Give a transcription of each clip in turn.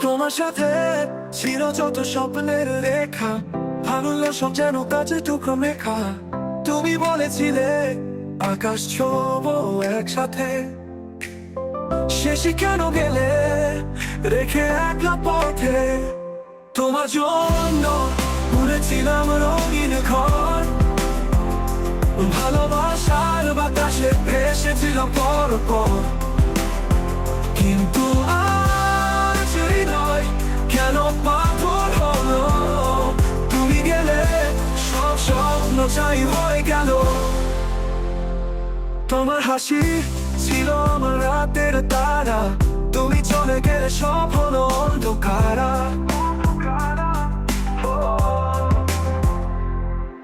তোমার সাথে ছিল যত স্বপ্নের রেখা সব যেন টুকরো মেখা। তুমি বলেছিলে আকাশ ছোব একসাথে। শেষে কেন গেলে রেখে একলা পথে? তোমার জন্য উড়েছিলাম রঙিন ঘর ভেসেছিল পর পর। কিন্তু কেন পাথর তুমি গেলে সব স্বপ্ন চাই হয়ে গেল। তোমার হাসি ছিল আমার রাতের তারা। তুমি চলে গেলে সব হলো অন্ধকারা।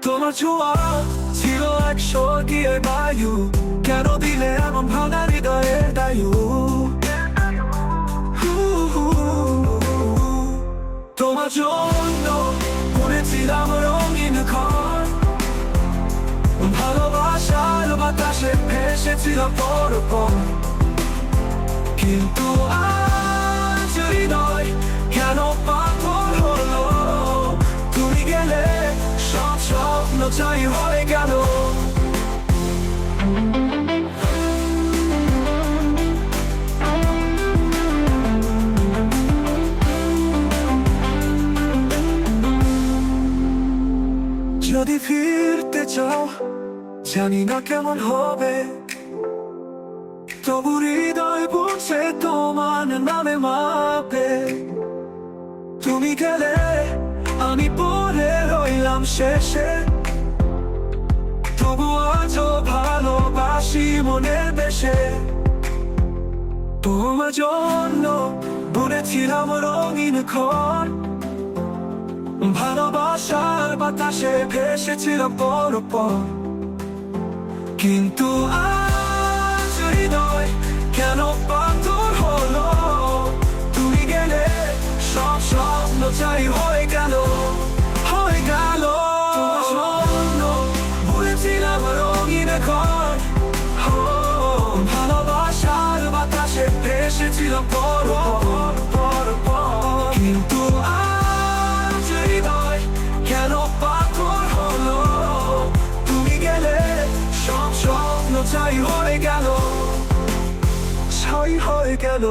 তোমার ছোঁয়া ছিল এক স্বর্গীয় বায়ু। এমন ভাঙা হৃদয়ের দায়ু তোমার জন্য করেছিলাম রঙিন ঘর ভালোবাসার বাতাসে ভেসেছিল পর পর কিন্তু আজ হৃদয় কেন পাথর হলো তুমি গেলে সব স্বপ্ন চাই হয়ে যদি ফিরতে চাও, জানি না কেমন হবে। তবু হৃদয় বলছে তোমার নামে মাপে। তুমি গেলে আমি পরে রইলাম শেষে। তবু আজও ভালোবাসি মনের দেশে। তোমার জন্য বুনেছিলাম রঙিন ঘর। ভালোবাসার বাতাসে ভেসেছিলাম পর পর কিন্তু আজ হৃদয় কেন পাথর হলো? তুমি গেলে সব স্বপ্ন চাই হয়ে গেল হয়ে গেল। স্বপ্ন ভুলেছিলাম রঙিন ঘর। ভালোবাসার বাতাসে ভেসেছিল পর চাই হয়ে গেল ছাই হয়ে গেল।